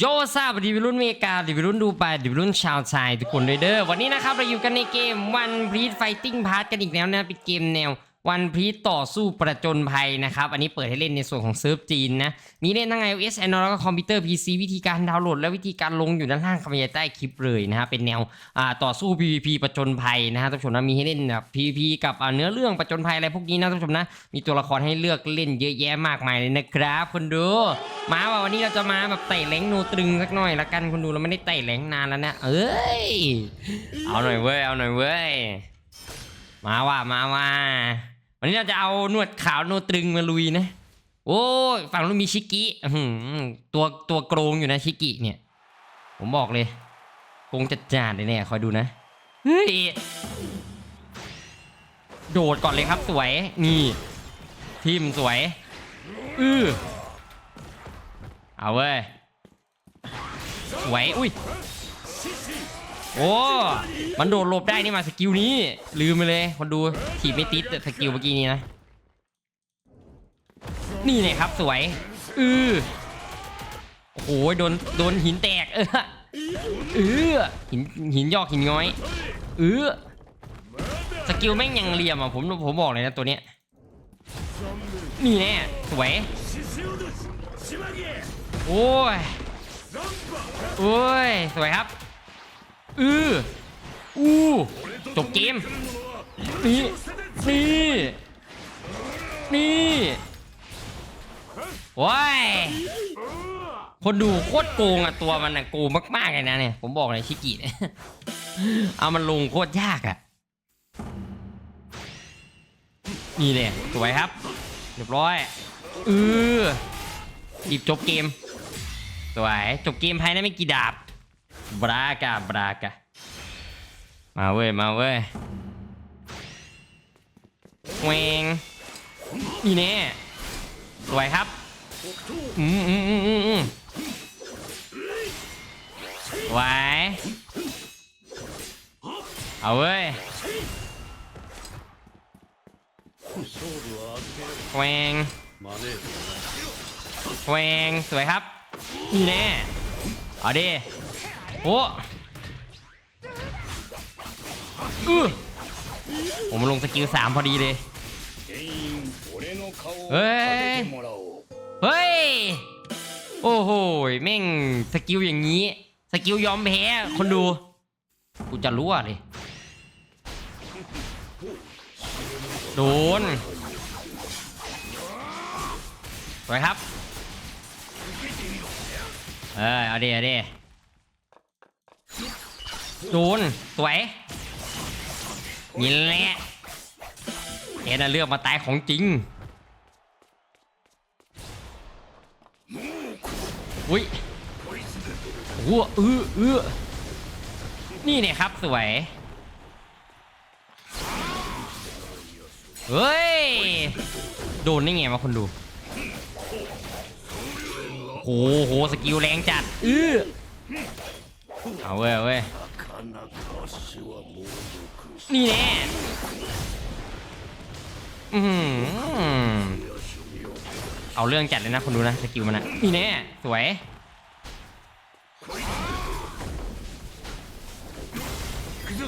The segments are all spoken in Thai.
โยซาบดีวิรุ่นเมกาดีวิรุ่นดูไปดีวิรุ่นชาวชายทุกคนเลยเด้อวันนี้นะครับเราอยู่กันในเกมวันพีทไฟติ้งพาร์ทกันอีกแล้วนะเป็นเกมแนว One Piece ต่อสู้ประจนภัยนะครับ อันนี้เปิดให้เล่นในส่วนของเซิร์ฟจีนนะ มีเล่นทั้ง iOS Android แล้วก็คอมพิวเตอร์ PC วิธีการดาวน์โหลดและวิธีการลงอยู่ด้านล่างคำบรรยายใต้คลิปเลยนะฮะเป็นแนวต่อสู้ PVP ประจนภัยนะฮะท่านผู้ชมนะมีให้เล่นแบบ PVP กับเนื้อเรื่องประจนภัยอะไรพวกนี้นะท่านผู้ชมนะมีตัวละครให้เลือกเล่นเยอะแยะมากมายเลยนะครับคุณดู มาว่าวันนี้เราจะมาแบบไต่แหลงโนตรึงสักหน่อยละกันคุณดูเราไม่ได้ไต่แหลงนานแล้วนะเอ้ยเอาหน่อยเว้ยเอาหน่อยเว้ยมาว่ามาว่า วันนี้เราจะเอาหนวดขาวโนวดตรึงมาลุยนะ โอ้ฝั่งนู้นมีชิกิตัวตัวโกรงอยู่นะชิกิเนี่ย ผมบอกเลยโกงจัดจานเลยเนี่ยคอยดูนะเฮ้ยโดดก่อนเลยครับสวยนี่ทีมสวยอือเอาเว้ยสวยอุ้ย โอ้ มันโดดหลบได้นี่มาสกิลนี้ ลืมไปเลย คนดูถีบไม่ติดแต่สกิลเมื่อกี้นี้นะ นี่เนี่ยครับสวย อือโอ้โหโดนโดนหินแตก เออเออหินหินยอกหินง้อยเออสกิลแม่งยังเหลี่ยมอะผมผมบอกเลยนะตัวเนี้ยนี่แน่สวยโอ้ยโอ้ยสวยครับ อืออู้จบเกม นี่ นี่ นี่ว้ายคนดูโคตรโกงอะตัวมันอะโกงมากๆเลยนะเนี่ย ผมบอกเลยชิกิเนี่ยเอามันลงโคตรยากอะนี่เนี่ยสวยครับ เรียบร้อยอือหยิบจบเกม สวย จบเกมภายในไม่กี่ดาบ บรากาบรากามาเว้ย มาเว้ยเวงนี่แน่สวยครับอืมอืมอืมอืมอืมไหวเอาเว้ยเวงเวงสวยครับ นี่แน่เอาดิ โอ้อือผมลงสกิลสามพอดีเลย เฮ้ย เฮ้ย โอ้โหแม่งสกิลอย่างนี้ สกิลยอมแพ้ คนดู กูจะรู้อะเลย โดนสวยครับ เออเอาดิเอาดิ โดนสวยนี่แหละเอ็นเลือกมาตายของจริง อุ้ยโอ้เออเออนี่เนี่ยครับสวย เฮ้ย โดนได้ไงมาคนดูโอ้โห สกิลแรงจัด อื้อ เอาเว้ยเว้ย นี่แน่อือหือเอาเรื่องจัดเลยนะคนดูนะสกิลมันนะนี่แน่สวย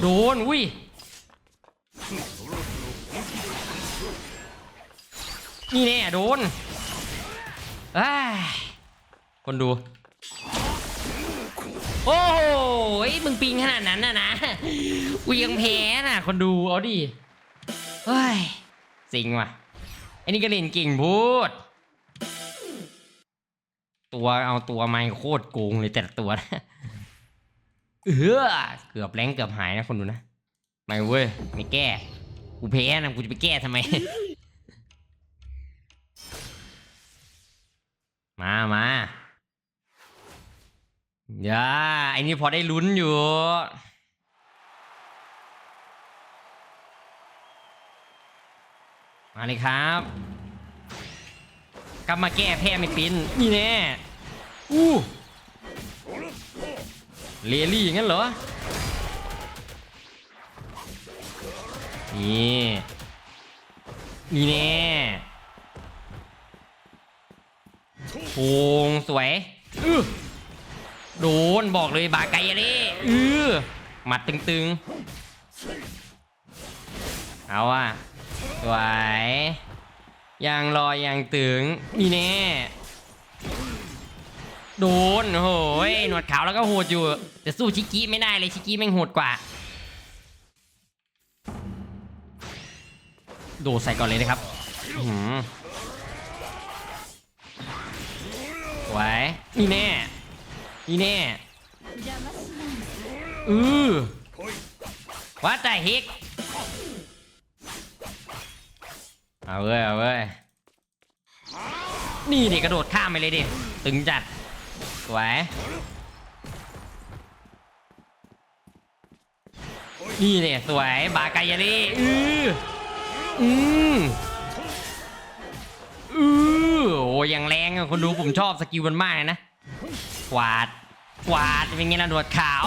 โดนอุ้ยนี่แน่โดนเอ้ยคนดู โอ้โหมึงปิงขนาดนั้นนะนะกูยังแพ้น่ะ คนดูเอาดิเฮ้ยสิงว่ะไอ้นี่ก็เล่นเก่งพูด ตัวเอาตัวไม่โคตรโกงเลยแต่ละตัวนะเออเกือบแรงเกือบหายนะคนดูนะไม่เว้ยไม่แก้กูแพ้นะกูจะไปแก้ทำไม มามา อย่าไอ้นี่พอได้ลุ้นอยู่ มาเลยครับกลับมาแก้แพ้ไม่เป็นนี่แน่อู้เลลี่อย่างนั้นเหรอ นี่ นี่แน่โคงสวยอื้อ โดนบอกเลยบาไกเล่เออหมัดตึงๆ เอาอะสวยยังรอยยังตึงนี่แน่โดนโอ้โหยหนวดขาวแล้วก็โหดอยู่ แต่สู้ชิกิไม่ได้เลยชิกิแม่งโหดกว่า โดดใส่ก่อนเลยนะครับอื้อหือสวนี่แน่ นี่แน่อือว่าแต่เฮกเอาเว้ยเอาเว้ยนี่ดิกระโดดข้ามไปเลยดิตึงจัดสวยนี่เนี่ยสวยบากายาลีอืออืมอือโอ้ยังแรงอะคนดูผมชอบสกิลมันมากเลยนะ กวาด กวาด เป็นไงล่ะหนวดขาว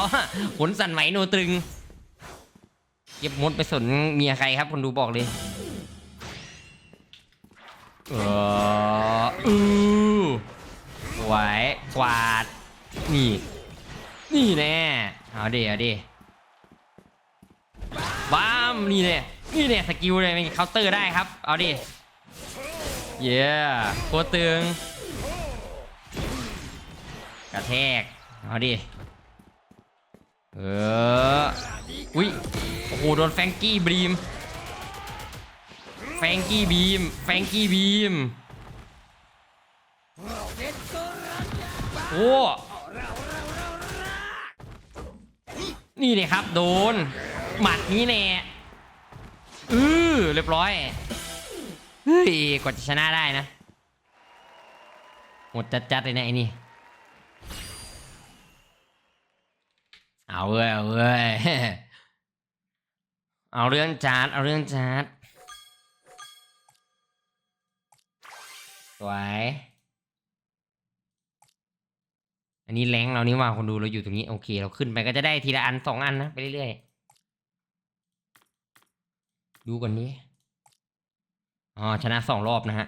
ขนสันไหวโนตรึง เก็บมดไปสนเมียใครครับคนดูบอกเลยเอออือสวกวาด นี่ นี่แน่ เอาดิเอาดิบ้ามนี่เนี่ยนี่เนี่ยสกิลเลยเป็นเคาน์เตอร์ได้ครับ เอาดิ เย้โคตรตึง กระแทก เอาดิ เออ อุ้ย โอ้โห โดนแฟงกี้บีม แฟงกี้บีม แฟงกี้บีม โอ้ นี่เลยครับ โดน หมัดนี้แน่อือเรียบร้อย เฮ้ย กว่าจะชนะได้นะ หมดจัดๆเลยนะไอ้นี่ เอาเว้ยเอาเว้ยเอาเรื่องจาร์ดเอาเรื่องจาร์ดสวยอันนี้แรงเรานี่ว่าคนดูเราอยู่ตรงนี้โอเค เราขึ้นไปก็จะได้ทีละอันสองอันนะไปเรื่อยๆดูก่อนนี้อ๋อชนะสองรอบนะฮะ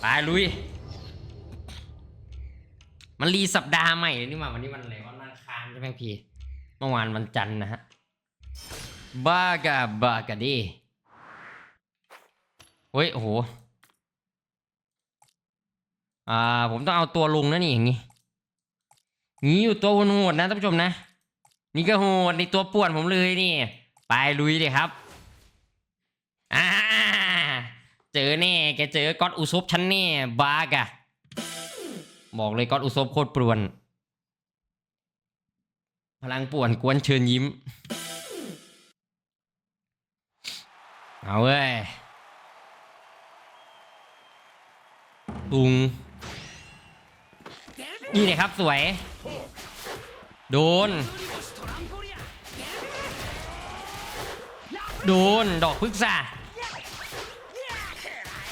ไปลุย มันรีสัปดาห์ใหม่นี่หว่าวันนี้วันอะไรวั นอังพีเมื่อวานวันจันทร์นะฮะบากาบากาดีเฮ้ยโอ้โหอ่าผมต้องเอาตัวลงนะนี่อย่างงี้นี่อยู่ตัวโหดนะท่านผู้ชมนะ นี่ก็โหดในตัวป่วนผมเลยนี่ ไปลุยเลยครับอ่าเจอแน่แกเจอก๊อตอุซบฉันแน่บากะบอกเลยก๊อตอุซบโคตรป่วน พลังป่วนกวนเชิญยิ้ม เอาเว้ยตุง นี่เลยครับสวย โดน โดน ดอกพึกษา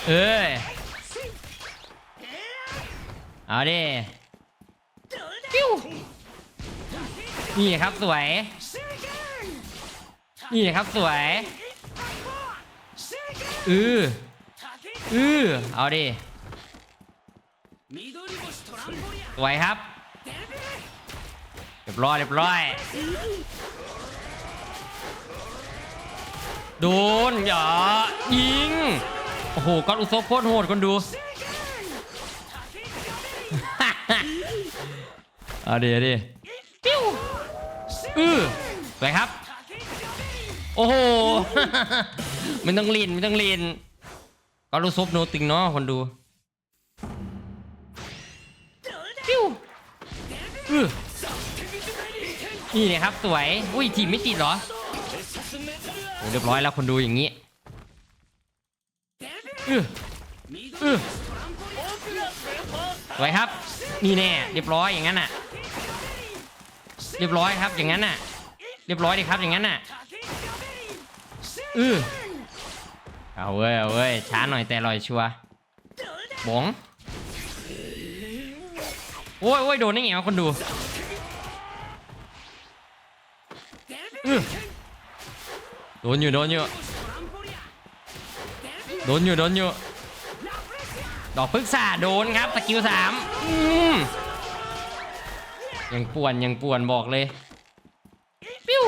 เอ้ย เอาดิปิ้ว นี่ครับสวย นี่ครับสวย อืออือเอาดิสวยครับ เรียบร้อยเรียบร้อย โดนอย่ายิง โอ้โหก้อนอุซบโคตรโหดคนดูเอาดิเอาดิ อือสวยครับ โอ้โห ไม่ต้องลีนไม่ต้องลีนก้อนอุซบโนติงเนาะคนดูปิ้วอื้อนี่นี่ยครับสวย อุ้ยทีมไม่ติดเหรอโอ้เรียบร้อยแล้วคนดูอย่างนี้อืออือสวยครับ นี่แน่ เรียบร้อยอย่างนั้นน่ะ เรียบร้อยครับอย่างนั้นน่ะ เรียบร้อยดีครับอย่างนั้นน่ะอือเอาเว้ยเอาเว้ยช้าหน่อยแต่อร่อยชัวบงโอ้ยโอ้ยโดนได้ไงวะคนดูโดนอยู่โดนอยู่โดนอยู่โดนอยู่ดอกพึกษาโดนครับสกิลสามอืม ยังป่วนยังป่วนบอกเลยปิ้ว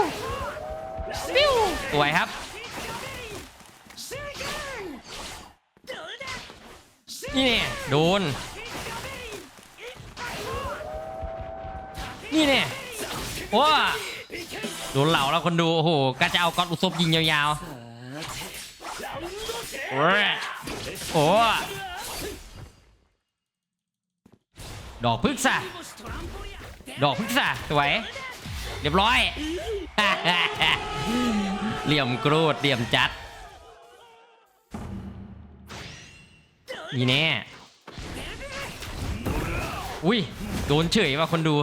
ปิ้วสวยครับนี่เนี่ยโดนนี่เนี่ยว้าโดนเหล่าแล้วคนดูโอ้โหก็จะเอาก้อนอุศบยิงยาวๆโอ้ยโอ้ดอกพึกษะ ดอกพึกษาสวยเรียบร้อย เหลี่ยมกรูดเหลี่ยมจัด นี่แน่ อุ้ย โดนเฉยว่ะคนดู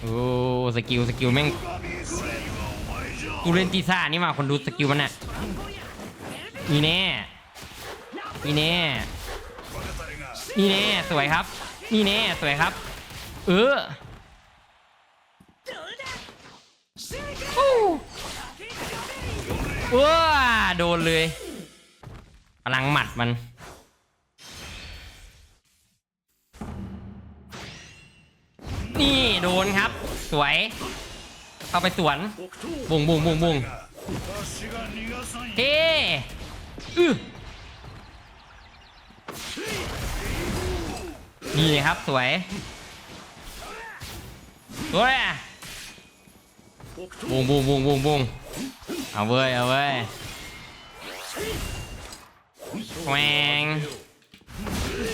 โอ้ สกิล สกิลแม่ง กูเล่นตีซ่านี่มาคนดูสกิลมันน่ะนี่แน่ นี่แน่ นี่แน่สวยครับ นี่แน่สวยครับ เอออ้าโดนเลยพลังหมัดมันนี่โดนครับ สวย เข้าไปสวน บุงบุงบุงบุงเฮ้อ นี่ครับสวยสวยบุงบุงบุงบุงบุงเอาเว้ยเอาเว้ยแหวง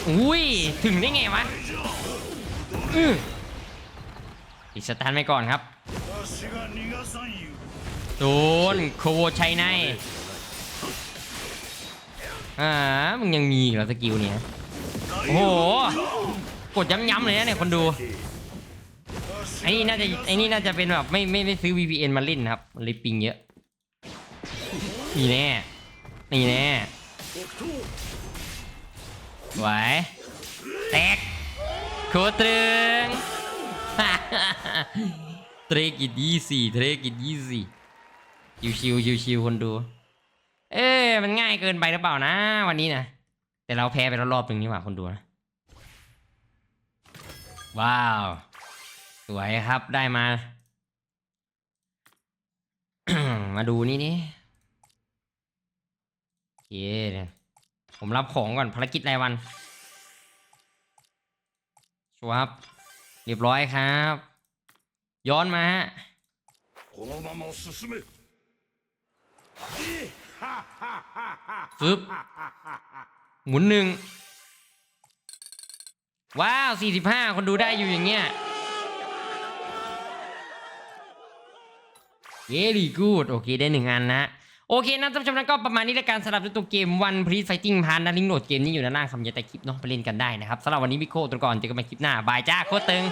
อุ้ย ถึงได้ไงวะอีกสตาร์ทไปก่อนครับ โดนโควชัยในอ่ามึงยังมีอีกเหรอสกิลเนี้ย โอ้โห กดย้ำๆเลยนะเนี่ยคนดู ไอ้นี่น่าจะไอ้นี่น่าจะเป็นแบบไม่ไม่ไม่ซื้อ VPN มาเล่นนะครับมันเลยปิงเยอะ นี่แน่ นี่แน่ไหวแตกโคตรึงเทรกิดยี่สี่เทรกิดยี่สี่ชิวชิวชิวชิวๆคนดู เอ้ยมันง่ายเกินไปหรือเปล่านะ วันนี้นะ แต่เราแพ้ไปแล้วรอบหนึ่งนี่หว่าคนดูนะ ว้าว สวยครับได้มา มาดูนี่นี่โอเคผมรับของก่อนภารกิจรายวันชัวครับ เรียบร้อยครับ ย้อนมาฮะฟึบ หมุนหนึ่งว้าวสี่สิบห้าคนดูได้อยู่อย่างเงี้ยเ e รี่กูดโอเคได้หนึ่งอันนะโอเคนะท่านผู้ชมนั้นก็ประมาณนี้ละกันสำหรับตัวเกมวันพรีไฟติ้งพานนะลิงก์โหลดเกมนี้อยู่ด้านล่างคำยันแต่คลิปเนาะไปเล่นกันได้นะครับสำหรับวันนี้มิโคตัวก่อนเจอกันใหม่คลิปหน้าบายจ้าโคตรตึง